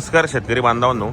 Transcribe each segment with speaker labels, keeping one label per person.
Speaker 1: नमस्कार शेतकरी बांधवांनो.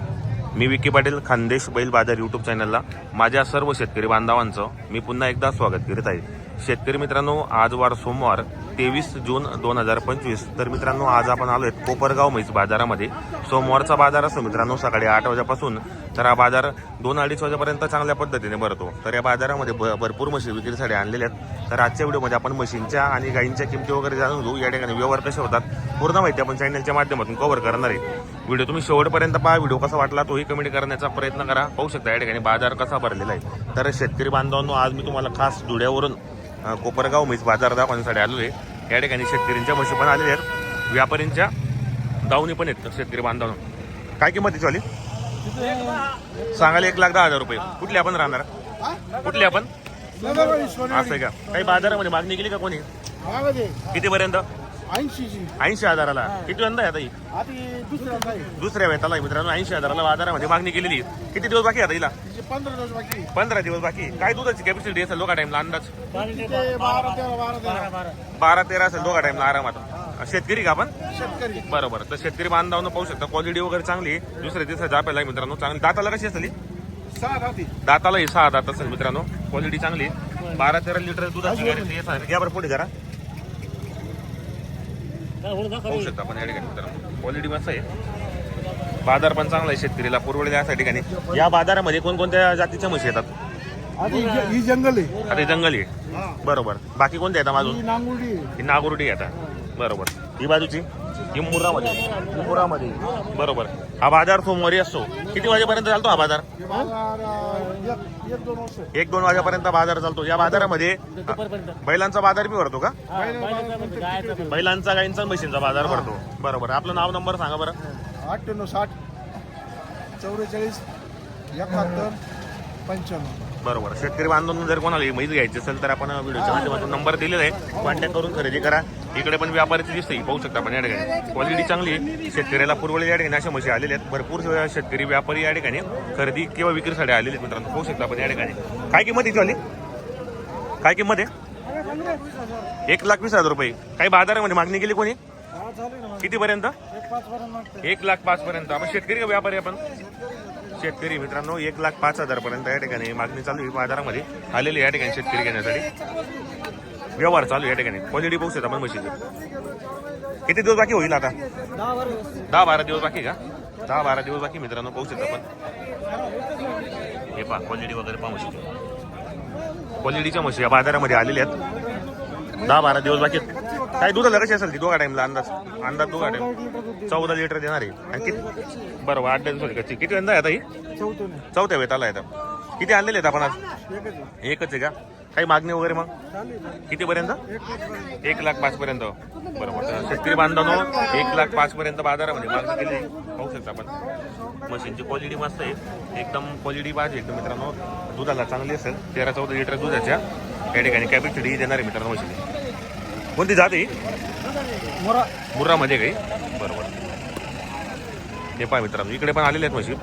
Speaker 1: मी विकी पाटील खानदेश बैल बाजार यूट्यूब चॅनलला माझ्या सर्व शेतकरी बांधवांचं मी पुन्हा एकदा स्वागत करीत आहे. शेतकरी मित्रांनो आज वार सोमवार तेवीस जून दोन हजार पंचवीस. तर मित्रांनो आज आपण आलो आहेत कोपरगाव म्हैस बाजारामध्ये. सोमवारचा बाजार असतो मित्रांनो सकाळी आठ वाजेपासून. तर हा बाजार दोन अडीच वाजेपर्यंत चांगल्या पद्धतीने भरतो. तर या बाजारामध्ये भ भरपूर म्हशी विक्रीसाठी आणलेल्या आहेत. तर आजच्या व्हिडिओमध्ये आपण म्हशींच्या आणि गायींच्या किमती वगैरे जाणून घेऊ. या ठिकाणी व्यवहार कसे होतात पूर्ण माहिती आपण चॅनलच्या माध्यमातून कव्हर करणार आहे. व्हिडिओ तुम्ही शेवटपर्यंत पहा. व्हिडिओ कसा वाटला तोही कमेंट करण्याचा प्रयत्न करा. पाहू शकता या ठिकाणी बाजार कसा भरलेला आहे. तर शेतकरी बांधवांनो आज मी तुम्हाला खास धुळ्यावरून कोपरगाव मीच बाजार दाखवण्यासाठी आलो आहे या ठिकाणी शेतकऱ्यांच्या म्हशी पण आलेल्या आहेत. व्यापाऱ्यांच्या दावणी पण आहेत. शेतकरी बांधवांनो काय किंमत आहे वाली सांगायला एक लाख दहा हजार रुपये. कुठले आपण राहणार? कुठले आपण? असं आहे का? काही बाजारामध्ये मागणी केली का कोणी? किती पर्यंत ऐंशी हजाराला. किती यंदा आहे आता ही?
Speaker 2: दुसऱ्या
Speaker 1: वेताला आहे मित्रांनो ऐंशी हजाराला बाजारामध्ये मागणी केलेली. किती दिवस बाकी आता हिला?
Speaker 2: पंधरा दिवस बाकी.
Speaker 1: पंधरा दिवस बाकी. काय दुधाची कॅपॅसिटी असेल दोघा टाइमला अंदाज?
Speaker 2: बारा तेरा
Speaker 1: असेल दोघा टाइमला आरामात. शेतकरी का आपण?
Speaker 2: शेतकरी.
Speaker 1: बरोबर. तर शेतकरी बांधवांना पाहू शकता क्वालिटी वगैरे चांगली आहे. दुसऱ्या जापेला आहे मित्रांनो चांगली. दाताला कशी असेल? दाताला ही सहा दात असेल मित्रांनो. क्वालिटी चांगली आहे. बारा तेरा लिटर दुधाची गॅरंटी आहे. या बरं पुढे जरा. पाहू शकता आपण या ठिकाणी मित्रांनो. क्वालिटी मस्त आहे. बाजार पण चांगला आहे शेतकरीला पुरवडेल या ठिकाणी. या बाजारामध्ये कोणकोणत्या जातीच्या म्हशी येतात?
Speaker 2: ही जंगल आहे.
Speaker 1: हे जंगली आहे. बरोबर. बाकी कोणत्या येतात अजून. ही नागुर्डी येतात बरोबर. ही बाजूची? ही मुरामध्ये. मुरामध्ये. बरोबर. हा बाजार सोमवारी असतो. किती वाजेपर्यंत चालतो हा बाजार?
Speaker 2: एक दोन
Speaker 1: वाजेपर्यंत बाजार चालतो. या बाजारामध्ये बैलांचा बाजार बी भरतो का? बैलांचा गाईंचा म्हशींचा बाजार भरतो. बरोबर. आपलं नाव नंबर सांगा बरं.
Speaker 2: अठ्ठ्याण्णव साठ चौवेचाळीस एकाहत्तर पंच्याण्णव.
Speaker 1: बरोबर. शेतकरी बांधून जर कोणाला ही म्हैस घ्यायची असेल तर आपण व्हिडिओच्या माध्यमातून नंबर दिलेला आहे. कॉन्टॅक्ट करून खरेदी करा. इकडे पण व्यापारीची दिसते पाहू शकता आपण या ठिकाणी. क्वालिटी चांगली आहे. शेतकऱ्याला पुरवले या ठिकाणी अशा म्हशी आलेल्या आहेत. भरपूर शेतकरी व्यापारी या ठिकाणी खरेदी किंवा विक्रीसाठी आलेले आहेत मित्रांनो. पाहू शकता आपण या ठिकाणी. काय किंमत आहे वाली? काय किंमत आहे? एक लाख वीस हजार रुपये. काही बाजारामध्ये मागणी केली कोणी? किती पर्यंत
Speaker 2: एक
Speaker 1: लाख पाच पर्यंत आपण शेतकरी का व्यापारी आपण? शेतकरी मित्रांनो एक लाख पाच हजारपर्यंत या ठिकाणी मागणी चालू आहे. बाजारामध्ये आलेली या ठिकाणी शेतकरी घेण्यासाठी. व्यवहार चालू आहे या ठिकाणी. क्वालिटी पाहू शकता आपण म्हशीची. किती दिवस बाकी होईल आता? दहा बारा दिवस बाकी का? दहा बारा दिवस बाकी मित्रांनो पाहू शकता पण. हे पहा क्वालिटी वगैरे पाहू शकतो क्वालिटीच्या म्हशी या बाजारामध्ये आलेल्या आहेत. दहा बारा दिवस बाकी आहेत. काय दुधाला कशी असेल ती? दोघा टाइमला अंदाज. अंदाज दोघा टाइम चौदा लिटर देणार आहे. आणि किती बरोबर आठ दिवस कच्ची किती यंदा आहे आता ही?
Speaker 2: चौथं
Speaker 1: चौथ्या वेताला येतात किती आणलेले आहेत आपण आज?
Speaker 2: एकच आहे.
Speaker 1: का? काही मागणी वगैरे मग?
Speaker 2: चालेल
Speaker 1: किती पर्यंत.
Speaker 2: एक
Speaker 1: लाख पाच पर्यंत बरोबर शेतकरी बांधवांनो एक लाख पाच पर्यंत बाजारामध्ये मागणी केली. पाहू शकता आपण. मशीनची क्वालिटी मस्त आहे. एकदम क्वालिटी पाहिजे एकदम मित्रांनो दुधाला चांगली असेल. तेरा चौदा लिटर दुधाच्या या ठिकाणी कॅपॅसिटी देणार आहे मित्रांनो मशीन कोणती जात आहे ही?
Speaker 2: मोरा.
Speaker 1: मुर्रामध्ये काही? बरोबर. हे पहा मित्रांनो इकडे पण आलेले आहेत म्हशी.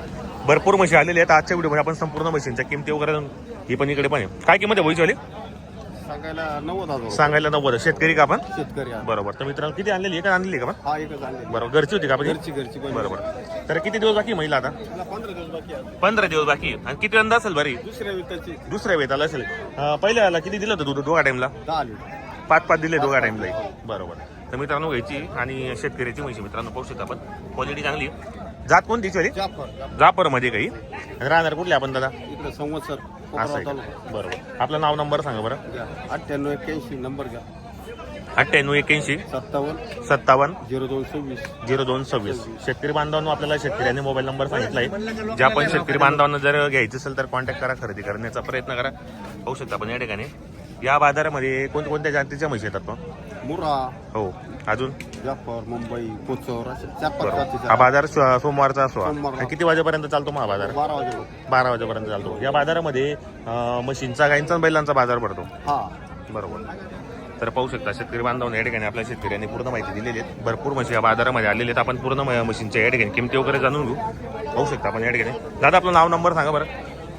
Speaker 1: भरपूर म्हशी आलेले आहेत. आजच्या व्हिडिओमध्ये आपण संपूर्ण म्हशींच्या किमती वगैरे ही पण इकडे पण आहे. काय किंमत आहे वैचवाली
Speaker 2: सांगायला नव्वद
Speaker 1: सांगायला नव्वद शेतकरी का आपण?
Speaker 2: शेतकरी.
Speaker 1: बरोबर. तर मित्रांनो किती आणलेली आहे? का आणलेली का आपण?
Speaker 2: हा
Speaker 1: बरोबर. घरची होती का आपण
Speaker 2: घरची घरची पण.
Speaker 1: बरोबर. तर किती दिवस बाकी महिला आता?
Speaker 2: पंधरा दिवस बाकी आहे.
Speaker 1: पंधरा दिवस बाकी. आणि किती अंदाज असेल बरी?
Speaker 2: दुसऱ्या विकताची.
Speaker 1: दुसऱ्या वेताला असेल. पहिल्या वेळेला किती दिलं होतं दूध? दोघा टाइमला
Speaker 2: दहा लिटर.
Speaker 1: पाच पाच दिले दोघा टाइमला बरोबर. तर मित्रांनो घ्यायची आणि शेतकऱ्याची म्हशी मित्रांनो पाहू शकता आपण. क्वालिटी चांगली. आहे. जात कोणती सॉरी
Speaker 2: जाफर
Speaker 1: जापरमध्ये काही. राहणार कुठले आपण दादा?
Speaker 2: इकडे संवत्सर
Speaker 1: असं आहे का? बरोबर. आपलं नाव नंबर सांगा बरं.
Speaker 2: अठ्ठ्याण्णव एक्क्याऐंशी नंबर घ्या.
Speaker 1: अठ्ठ्याण्णव एक्याऐंशी
Speaker 2: सत्तावन्न.
Speaker 1: सत्तावन्न.
Speaker 2: झिरो दोन सव्वीस.
Speaker 1: झिरो दोन सव्वीस. शेतकरी बांधवांनो आपल्याला शेतकऱ्यांनी मोबाईल नंबर सांगितलाय. ज्या पण शेतकरी बांधवांना जर घ्यायचं असेल तर कॉन्टॅक्ट करा खरेदी करण्याचा प्रयत्न करा. पाहू शकता आपण या ठिकाणी. या बाजारामध्ये कोणकोणत्या जातीच्या म्हशी येतात मग?
Speaker 2: मुरा
Speaker 1: हो. अजून?
Speaker 2: जाफर मुंबई कोचर असे चार पाच
Speaker 1: बरोबर. हा
Speaker 2: जातीच्या
Speaker 1: बाजार सो- सोमवारचा असतो.
Speaker 2: सोमवारचा.
Speaker 1: आणि किती वाजेपर्यंत चालतो मग हा बाजार?
Speaker 2: बारा वाजे
Speaker 1: बारा वाजेपर्यंत चालतो. या बाजारामध्ये अं, म्हशींचा गाईंचा आणि बैलांचा बाजार भरतो
Speaker 2: हा.
Speaker 1: बरोबर. तर पाहू शकता शेतकरी बांधवांना या ठिकाणी आपल्या शेतकऱ्यांनी पूर्ण माहिती दिलेली आहे. भरपूर म्हशी या बाजारामध्ये आलेले आहेत. आपण पूर्ण म- म्हशींच्या या ठिकाणी किमती वगैरे जाणून घेऊ. पाहू शकता आपण या ठिकाणी. दादा आपलं नाव नंबर सांगा बरं.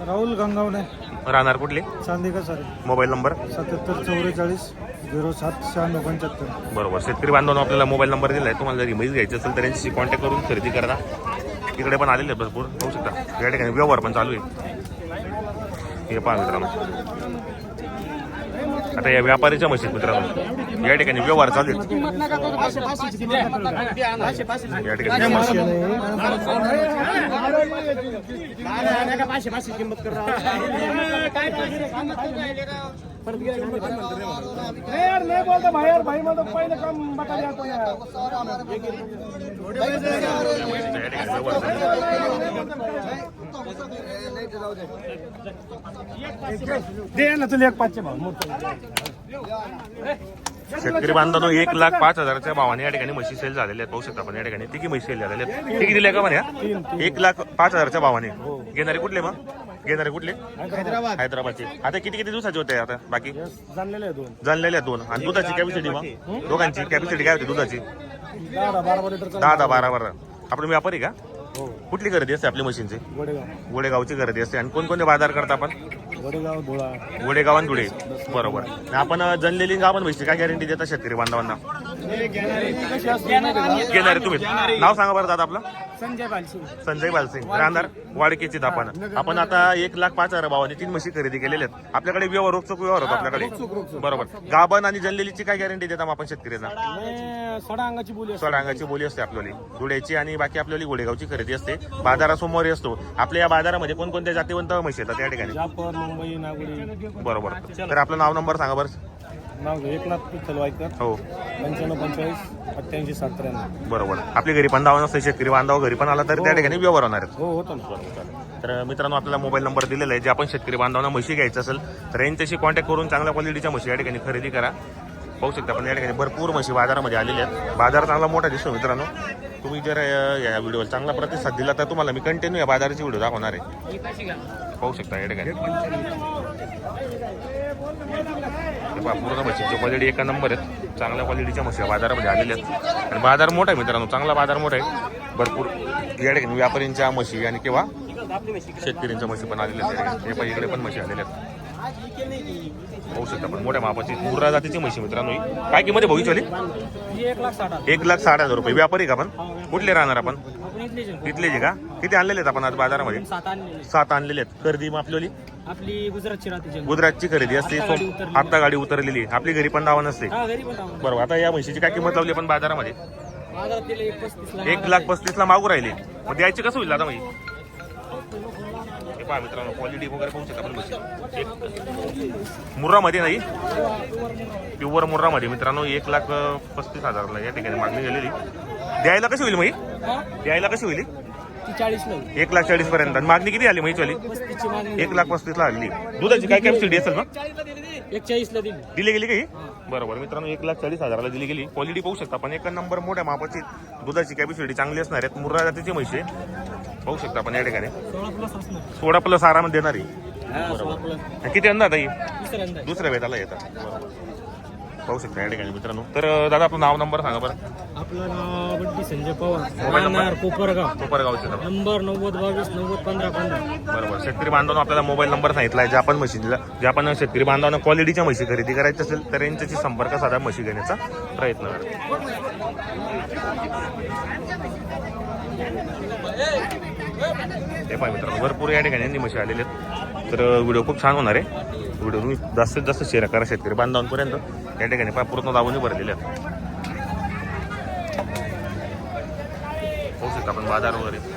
Speaker 2: राहुल गंगावणे.
Speaker 1: राहणार कुठले?
Speaker 2: चांदिका सर.
Speaker 1: Mobile number?
Speaker 2: सत्याहत्तर चौवेचाळीस झिरो सात शहाण्णव पंच्याहत्तर.
Speaker 1: बरोबर. शेतकरी बांधवांना आपल्याला मोबाईल नंबर दिला आहे तुम्हाला जरी म्हैस घ्यायची असेल तर यांच्याशी कॉन्टॅक्ट करून खरेदी करा. इकडे पण आलेले भरपूर. पाहू शकता. या ठिकाणी व्यवहार पण चालू आहे. हे पहा मित्रांनो. आता या व्यापारीच्या म्हशीत मित्रांनो या ठिकाणी व्यवहार चालू आहेत. या ठिकाणी
Speaker 3: भाई म्हणतो पहिलं काम बटाले आपण
Speaker 1: या ठिकाणी व्यवहार चालू आहे.
Speaker 3: दे ना तुला एक पाचशे भाव मोठं.
Speaker 1: शेतकरी बांधवांनो एक लाख पाच हजाराच्या भावाने या ठिकाणी म्हशी सेल झालेल्या आहेत. पाहू शकता आपण या ठिकाणी. तिघी म्हशी सेल झालेल्या आहेत. तिघी दिल्या का म्हणे एक लाख पाच हजारच्या भावाने. घेणारे कुठले मग? घेणारे कुठले?
Speaker 2: हैदराबाद.
Speaker 1: हैदराबादचे. आता किती किती दिवसाचे होते आता? बाकी?
Speaker 3: जाणलेले दोन.
Speaker 1: जाणलेले आहेत दोन. आणि दुधाची कॅपॅसिटी मग? दोघांची कॅपॅसिटी काय होती दुधाची?
Speaker 3: दहा दहा बारा बारा
Speaker 1: आपण व्यापारी का?
Speaker 3: हो.
Speaker 1: कुठली खरेदी असते आपल्या मशीनची? गोडेगावची खरेदी असते. आणि कोणकोणते बाजार करता आपण? गोडेगाव आणि धुळे. बरोबर. आपण जनलेली गावन म्हशी काय गॅरंटी देता शेतकरी बांधवांना? घेणारे तुम्ही. नाव सांगा बरं दादा आपलं.
Speaker 3: संजय बालशी
Speaker 1: संजय बालसिंग राहणार वाडकीची आपण आपण आता एक लाख पाच हजार भावाने तीन म्हशी खरेदी केलेल्या आहेत. आपल्याकडे व्यवहार रोखचोक व्यवहार होतो आपल्याकडे. बरोबर. गाभण आणि जनलेलीची काय गॅरंटी देता मग आपण शेतकऱ्यांना?
Speaker 3: आणि सडा अंगाची बोली असते.
Speaker 1: सोडांगाची बोली असते आपल्याली. धुळ्याची आणि बाकी आपल्याली गोडेगावची खरेदी असते. बाजारासमोर असतो. आपल्या या बाजारामध्ये कोणकोणत्या जातीवंत म्हशी येतात त्या ठिकाणी?
Speaker 3: जापर मुंबई नागोडी
Speaker 1: बरोबर. तर आपलं नाव नंबर सांगा बरं.
Speaker 3: नाव एकनाथ विठ्ठल वायकर
Speaker 1: हो.
Speaker 3: पंच्याण्णव पंचेचाळीस अठ्ठ्याऐंशी सात त्र्याण्णव
Speaker 1: बरोबर. आपली घरी पण धावा नसते शेतकरी बांधाव घरी पण आला तर त्या ठिकाणी व्यवहार होणार आहेत.
Speaker 3: हो होतं ना
Speaker 1: तर मित्रांनो आपल्याला मोबाईल नंबर दिलेला आहे. जे आपण शेतकरी बांधवांना म्हशी घ्यायचं असेल तर यांच्याशी कॉन्टॅक्ट करून चांगल्या क्वालिटीच्या म्हशी या ठिकाणी खरेदी करा. पाहू शकता पण या ठिकाणी भरपूर म्हशी बाजारामध्ये आलेल्या आहेत. बाजार चांगला मोठा दिसतो मित्रांनो. तुम्ही जर या व्हिडिओला चांगला प्रतिसाद दिला तर तुम्हाला मी कंटिन्यू या बाजाराची व्हिडिओ दाखवणार आहे. पाहू शकता या ठिकाणी. हे पूर्ण म्हशीची क्वालिटी एका नंबर आहेत चांगल्या क्वालिटीच्या म्हशी बाजारामध्ये आलेल्या आहेत. आणि बाजार मोठा आहे मित्रांनो चांगला बाजार मोठा आहे. भरपूर या ठिकाणी व्यापाऱ्यांच्या म्हशी आणि किंवा शेतकऱ्यांच्या म्हशी पण आलेल्या आहेत. हे पण इकडे पण म्हशी आलेल्या आहेत. पाहू शकता पण मोठ्या मापाची मुर्रा जातीची म्हशी मित्रांनो. काय किंमत आहे
Speaker 3: ही एक लाख साठ हजार.
Speaker 1: रुपये. व्यापारी का आपण? कुठले राहणार आपण. तिथलेच आहे. का? किती आणलेले आहेत आपण आज बाजारामध्ये?
Speaker 3: सात आणलेले
Speaker 1: आहेत. खरेदी मग आपल्याली
Speaker 3: आपली गुजरातची राहते.
Speaker 1: गुजरातची खरेदी असते. आता गाडी उतरलेली. आपली घरी पण दावा नसते
Speaker 3: पण.
Speaker 1: बरोबर आता या म्हशीची काय किंमत लावली आपण बाजारामध्ये
Speaker 3: एक
Speaker 1: लाख पस्तीस ला मागू राहिले मग द्यायची कसं होईल आता हे पहा मित्रांनो क्वालिटी वगैरे पाहू शकता आपण म्हशी एक मुर्रामध्ये नाही प्युअर मुर्रामध्ये मित्रांनो एक लाख पस्तीस हजारला या ठिकाणी मागणी गेलेली द्यायला कशी होईल मग? द्यायला कशी होईल
Speaker 3: ती चाळीस.
Speaker 1: एक लाख चाळीस पर्यंत. आणि मागणी किती आली
Speaker 3: पस्तीसची मागणी
Speaker 1: एक लाख पस्तीस ला आली. दुधाची काय कॅपॅसिटी असेल मग?
Speaker 3: एक चाळीस ला दिली.
Speaker 1: दिली गेली काही बरोबर. मित्रांनो एक लाख चाळीस हजाराला दिली गेली. क्वालिटी पाहू शकता पण एका नंबर मोठ्या मापाची दुधाची कॅपॅसिटी चांगली असणार आहेत. मुर्रा जातीची म्हशी आहे. पाहू शकता आपण या ठिकाणी.
Speaker 3: सोळा प्लस असणार.
Speaker 1: सोळा प्लस आरामात देणारी.
Speaker 3: हा, सोळा
Speaker 1: किती अंदाज
Speaker 3: आहे.
Speaker 1: दुसऱ्या वेताला येतात. बरोबर. पाहू शकता या ठिकाणी मित्रांनो. तर अं, दादा आपलं नाव नंबर सांगा बरं.
Speaker 3: आपलं नाव बड्डी संजय पवार
Speaker 1: मोबाईल नंबर?
Speaker 3: राहणार कोपरगाव.
Speaker 1: कोपरगावचे
Speaker 3: नंबर. नव्वद बावीस नव्वद पंधरा पंधरा.
Speaker 1: बरोबर. शेतकरी बांधवांना आपल्याला मोबाईल नंबर सांगितला आहे. जे आपण म्हशीला जे आपण शेतकरी बांधवांना क्वालिटीच्या म्हशी खरेदी करायची असेल तर यांच्याशी संपर्क साधा म्हशी घेण्याचा प्रयत्न करा. हे पाहिजे मित्रांनो भरपूर या ठिकाणी यांनी म्हशी आलेले आहेत. तर व्हिडिओ खूप छान होणार आहे. व्हिडिओ तुम्ही जास्तीत जास्त शेअर करा शेतकरी बांधवांपर्यंत. या ठिकाणी पहा पूर्ण दावणी भरलेले आहेत पाहू शकता आपण बाजार वगैरे.